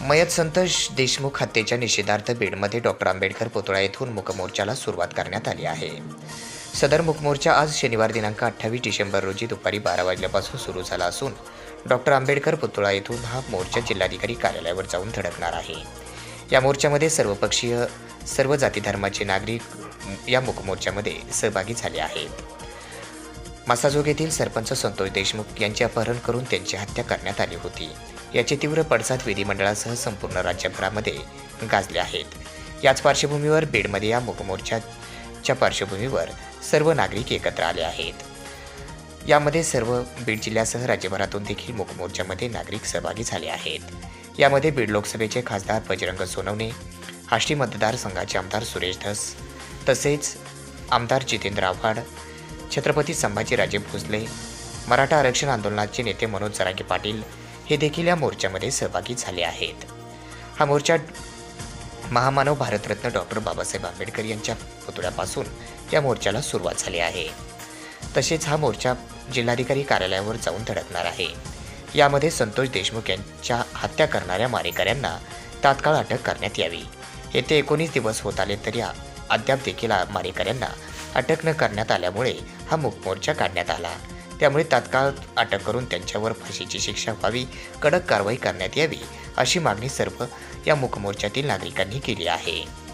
मयत संतोष देशमुख हत्येच्या निषेधार्थ बीडमध्ये डॉक्टर आंबेडकर पुतळा येथून मुकमोर्चाला सुरुवात करण्यात आली आहे. सदर मुकमोर्चा आज शनिवार दिनांक अठ्ठावीस डिसेंबर रोजी दुपारी बारा वाजल्यापासून सुरू झाला असून डॉक्टर आंबेडकर पुतळा येथून हा मोर्चा जिल्हाधिकारी कार्यालयावर जाऊन धडकणार आहे. या मोर्चामध्ये सर्वपक्षीय सर्व जाती धर्माचे नागरिक या मुकमोर्चामध्ये सहभागी झाले आहेत. मासाजोग येथील सरपंच संतोष देशमुख यांचे अपहरण करून त्यांची हत्या करण्यात आली होती. याचे तीव्र पडसाद विधिमंडळासह संपूर्ण राज्यभरामध्ये गाजले आहेत. याच पार्श्वभूमीवर बीडमध्ये या मुकमोर्चाच्या पार्श्वभूमीवर सर्व नागरिक एकत्र आले आहेत. यामध्ये सर्व बीड जिल्ह्यासह राज्यभरातून देखील मुकमोर्चामध्ये नागरिक सहभागी झाले आहेत. यामध्ये बीड लोकसभेचे खासदार बजरंग सोनवणे आष्टी मतदारसंघाचे आमदार सुरेश धस तसेच आमदार जितेंद्र आव्हाड छत्रपती संभाजीराजे भोसले मराठा आरक्षण आंदोलनाचे नेते मनोज जरागे पाटील हे देखील या मोर्चामध्ये सहभागी झाले आहेत. हा मोर्चा महामानव भारतरत्न डॉक्टर बाबासाहेब आंबेडकर यांच्या पुतळ्यापासून या मोर्चाला सुरुवात झाली आहे. तसेच हा मोर्चा जिल्हाधिकारी कार्यालयावर जाऊन धडकणार आहे. यामध्ये संतोष देशमुख यांच्या हत्या करणाऱ्या मारेकऱ्यांना तात्काळ अटक करण्यात यावी. येथे एकोणीस दिवस होत आले तरी अद्याप देखील मारेकऱ्यांना अटक न करण्यात आल्यामुळे हा मुकमोर्चा काढण्यात आला. त्यामुळे तात्काळ अटक करून त्यांच्यावर फाशीची शिक्षा व्हावी कडक कारवाई करण्यात यावी अशी मागणी सर्व या मुकमोर्चातील नागरिकांनी केली आहे.